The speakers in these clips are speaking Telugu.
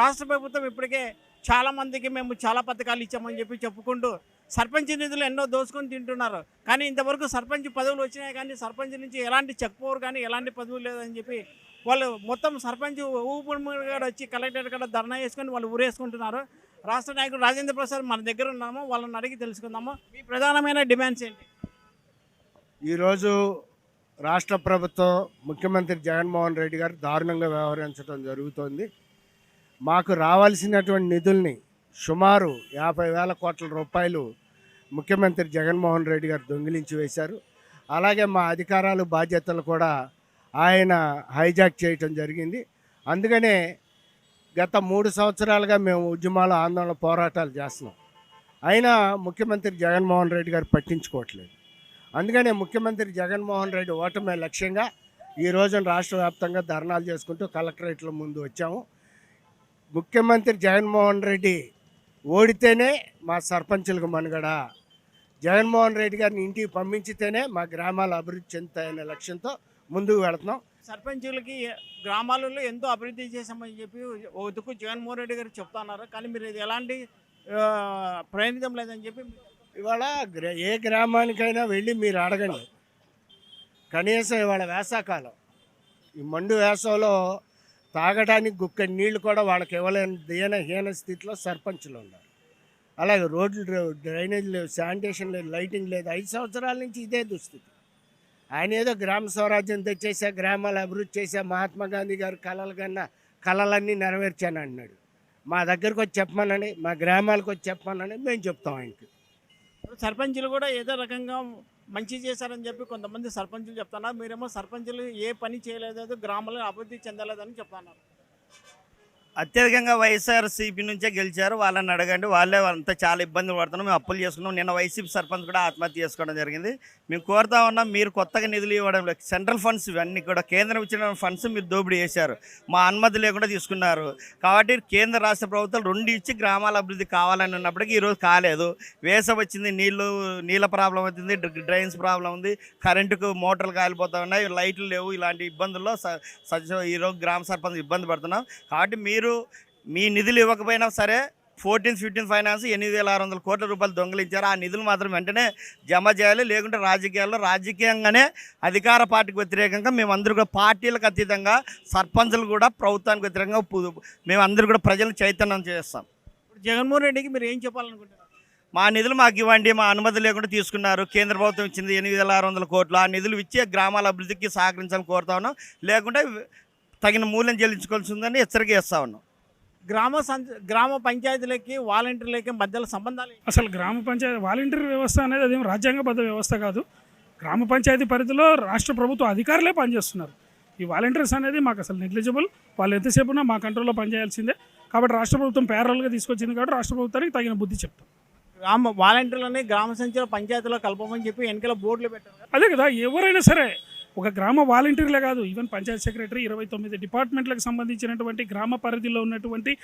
రాష్ట్ర ప్రభుత్వం ఇప్పటికే చాలామందికి మేము చాలా పథకాలు ఇచ్చామని చెప్పి చెప్పుకుంటూ సర్పంచ్ నిధులు ఎన్నో దోసుకొని తింటున్నారు. కానీ ఇంతవరకు సర్పంచ్ పదవులు వచ్చినాయి కానీ సర్పంచ్ నుంచి ఎలాంటి చెక్ పవర్ కానీ ఎలాంటి పదవులు లేదని చెప్పి వాళ్ళు మొత్తం సర్పంచ్ ఊపిరి వచ్చి కలెక్టర్ కాడ ధర్నా చేసుకొని వాళ్ళు ఊరేసుకుంటున్నారు. రాష్ట్ర నాయకుడు రాజేంద్ర ప్రసాద్ మన దగ్గర ఉన్నాము వాళ్ళని అడిగి తెలుసుకుందాము. మీ ప్రధానమైన డిమాండ్స్ ఏంటి? ఈరోజు రాష్ట్ర ప్రభుత్వం ముఖ్యమంత్రి జగన్మోహన్ రెడ్డి గారు దారుణంగా వ్యవహరించడం జరుగుతోంది. మాకు రావాల్సినటువంటి నిధుల్ని సుమారు యాభై వేల కోట్ల రూపాయలు ముఖ్యమంత్రి జగన్మోహన్ రెడ్డి గారు దొంగిలించి వేశారు. అలాగే మా అధికారాలు బాధ్యతలు కూడా ఆయన హైజాక్ చేయటం జరిగింది. అందుకనే గత మూడు సంవత్సరాలుగా మేము ఉద్యమాలు ఆందోళన పోరాటాలు చేస్తున్నాం. అయినా ముఖ్యమంత్రి జగన్మోహన్ రెడ్డి గారు పట్టించుకోవట్లేదు. అందుకనే ముఖ్యమంత్రి జగన్మోహన్ రెడ్డి ఓటమే లక్ష్యంగా ఈ రోజున రాష్ట్ర వ్యాప్తంగా ధర్నాలు చేసుకుంటూ కలెక్టరేట్ల ముందు వచ్చాము. ముఖ్యమంత్రి జగన్మోహన్ రెడ్డి ఓడితేనే మా సర్పంచులకు మనుగడ. జగన్మోహన్ రెడ్డి గారిని ఇంటికి పంపించితేనే మా గ్రామాలు అభివృద్ధి చెందుతాయనే లక్ష్యంతో ముందుకు వెళుతున్నాం. సర్పంచులకి గ్రామాలలో ఎంతో అభివృద్ధి చేశామని చెప్పి ఓ దిక్కు జగన్మోహన్ రెడ్డి గారు చెప్తున్నారు. కానీ మీరు ఇది ఎలాంటి ప్రయోజనం లేదని చెప్పి ఇవాళ ఏ గ్రామానికైనా వెళ్ళి మీరు అడగండి. కనీసం ఇవాళ వేసాకాలం ఈ మండు వేసవిలో తాగడానికి గుక్క నీళ్ళు కూడా వాళ్ళకి ఇవ్వలేని దీన హీన స్థితిలో సర్పంచులు ఉన్నారు. అలాగే రోడ్లు లేవు, డ్రైనేజ్ లేవు శానిటేషన్ లేదు లైటింగ్ లేదు. ఐదు సంవత్సరాల నుంచి ఇదే దుస్థితి. ఆయన ఏదో గ్రామ స్వరాజ్యం తెచ్చేసా గ్రామాలు అభివృద్ధి చేసా మహాత్మా గాంధీ గారు కళలు కన్నా కళలన్నీ నెరవేర్చాను అన్నాడు. మా దగ్గరకు వచ్చి చెప్పమనండి మా గ్రామాలకు వచ్చి చెప్పమనండి మేము చెప్తాం ఆయనకి. సర్పంచులు కూడా ఏదో రకంగా మంచి చేశారని చెప్పి కొంతమంది సర్పంచులు చెప్తున్నారు. మీరేమో సర్పంచులు ఏ పని చేయలేదు గ్రామాలను అభివృద్ధి చెందలేదని చెప్తున్నారు. అత్యధికంగా వైఎస్ఆర్సీపీ నుంచే గెలిచారు. వాళ్ళని అడగండి. వాళ్ళే అంతా చాలా ఇబ్బందులు పడుతున్నాం మేము అప్పులు చేసుకున్నాం. నిన్న వైసీపీ సర్పంచ్ కూడా ఆత్మహత్య చేసుకోవడం జరిగింది. మేము కోరుతా ఉన్నాం మీరు కొత్తగా నిధులు ఇవ్వడం లేదు. సెంట్రల్ ఫండ్స్ ఇవన్నీ కూడా కేంద్రం ఇచ్చిన ఫండ్స్ మీరు దోపిడీ చేశారు. మా అనుమతి లేకుండా తీసుకున్నారు. కాబట్టి కేంద్ర రాష్ట్ర ప్రభుత్వాలు రెండు ఇచ్చి గ్రామాల అభివృద్ధి కావాలని ఉన్నప్పటికీ ఈరోజు కాలేదు. వేసవి వచ్చింది. నీళ్ళు నీళ్ళ ప్రాబ్లం అవుతుంది. డ్ర- డ్రైన్స్ ప్రాబ్లం ఉంది. కరెంటుకు మోటార్లు కాలిపోతా ఉన్నాయి. లైట్లు లేవు. ఇలాంటి ఇబ్బందుల్లో ఈరోజు గ్రామ సర్పంచ్ ఇబ్బంది పడుతున్నాం. కాబట్టి మీరు మీ నిధులు ఇవ్వకపోయినా సరే ఫోర్టీన్ ఫిఫ్టీన్ ఫైనాన్స్ ఎనిమిది వేల ఆరు వందల కోట్ల రూపాయలు దొంగలించారు. ఆ నిధులు మాత్రం వెంటనే జమ చేయాలి. లేకుంటే రాజకీయాల్లో రాజకీయంగానే అధికార పార్టీకి వ్యతిరేకంగా మేమందరూ కూడా పార్టీలకు అతీతంగా సర్పంచులు కూడా ప్రభుత్వానికి వ్యతిరేకంగా మేమందరూ కూడా ప్రజలను చైతన్యం చేస్తాం. జగన్మోహన్ రెడ్డికి మీరు ఏం చెప్పాలనుకుంటున్నారు? మా నిధులు మాకు ఇవ్వండి మా అనుమతి లేకుండా తీసుకున్నారు. కేంద్ర ప్రభుత్వం ఇచ్చింది ఎనిమిది వేల ఆరు వందల కోట్లు. ఆ నిధులు ఇచ్చి గ్రామాల అభివృద్ధికి సహకరించాలని కోరుతా ఉన్నాం. లేకుంటే తగిన మూల్యం చెల్లించుకోవాల్సి ఉందని హెచ్చరిక చేస్తా ఉన్నాం. గ్రామ సంచ గ్రామ పంచాయతీలకి వాలంటీర్లకి మధ్యలో సంబంధాలు? అసలు గ్రామ పంచాయతీ వాలంటీర్ వ్యవస్థ అనేది అదేం రాజ్యాంగబద్ధ వ్యవస్థ కాదు. గ్రామ పంచాయతీ పరిధిలో రాష్ట్ర ప్రభుత్వ అధికారులే పనిచేస్తున్నారు. ఈ వాలంటీర్స్ అనేది మాకు అసలు నెగ్లిజిబుల్ వాళ్ళు ఎంతసేపు ఉన్నా మా కంట్రోల్లో పనిచేయాల్సిందే. కాబట్టి రాష్ట్ర ప్రభుత్వం ప్యారల్గా తీసుకొచ్చింది కాబట్టి రాష్ట్ర ప్రభుత్వానికి తగిన బుద్ధి చెప్తాం. గ్రామ వాలంటీర్లని గ్రామ సంచాల పంచాయతీలో కలపమని చెప్పి వెనకాల బోర్డులు పెట్టారు. అదే కదా ఎవరైనా సరే ఒక గ్రామ వాలంటీర్లే కాదు ఈవెన్ పంచాయతీ సెక్రటరీ ఇరవై తొమ్మిది డిపార్ట్మెంట్లకు సంబంధించినటువంటి గ్రామ పరిధిలో ఉన్నటువంటి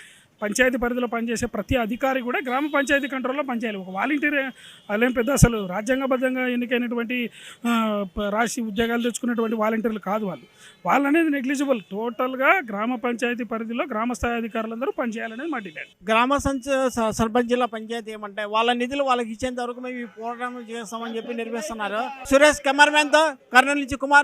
పంచాయతీ పరిధిలో పనిచేసే ప్రతి అధికారి కూడా గ్రామ పంచాయతీ కంట్రోల్లో పనిచేయాలి. ఒక వాలంటీర్ అదేం పెద్ద అసలు రాజ్యాంగబద్ధంగా ఎన్నికైనటువంటి రాసి ఉద్యోగాలు తెచ్చుకున్నటువంటి వాలంటీర్లు కాదు వాళ్ళు. వాళ్ళు అనేది నెగ్లిజిబుల్ టోటల్గా గ్రామ పంచాయతీ పరిధిలో గ్రామ స్థాయి అధికారులందరూ పనిచేయాలనేది మా డిమాండ్. గ్రామ సంచ స- జిల్లా పంచాయతీ ఏమంటే వాళ్ళ నిధులు వాళ్ళకి ఇచ్చేంత వరకు మేము ఈ పోరాటం చేస్తామని చెప్పి నిర్వహిస్తున్నారు. సురేష్ కెమెరామెన్తో కర్నూలు నుంచి కుమార్